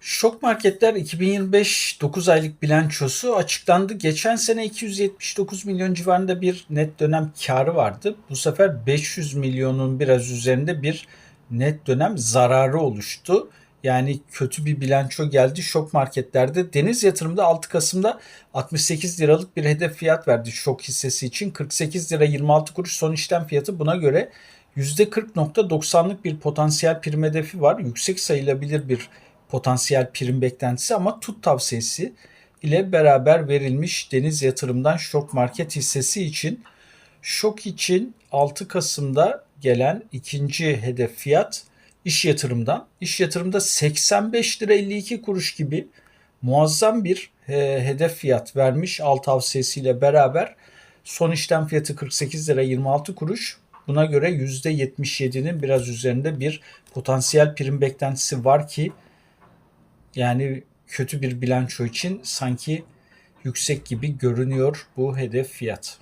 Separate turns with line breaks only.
Şok Marketler 2025 9 aylık bilançosu açıklandı. Geçen sene 279 milyon civarında bir net dönem karı vardı. Bu sefer 500 milyonun biraz üzerinde bir net dönem zararı oluştu. Yani kötü bir bilanço geldi şok marketlerde. Deniz Yatırım'da 6 Kasım'da 68 liralık bir hedef fiyat verdi şok hissesi için. 48 lira 26 kuruş son işlem fiyatı buna göre %40.90'lık bir potansiyel prim hedefi var. Yüksek sayılabilir bir potansiyel prim beklentisi ama tut tavsiyesi ile beraber verilmiş Deniz Yatırım'dan şok market hissesi için şok için 6 Kasım'da gelen ikinci hedef fiyat iş yatırımdan. İş yatırımda 85 lira 52 kuruş gibi muazzam bir e, hedef fiyat vermiş al tavsiyesiyle beraber. Son işlem fiyatı 48 lira 26 kuruş. Buna göre %77'nin biraz üzerinde bir potansiyel prim beklentisi var ki yani kötü bir bilanço için sanki yüksek gibi görünüyor bu hedef fiyat.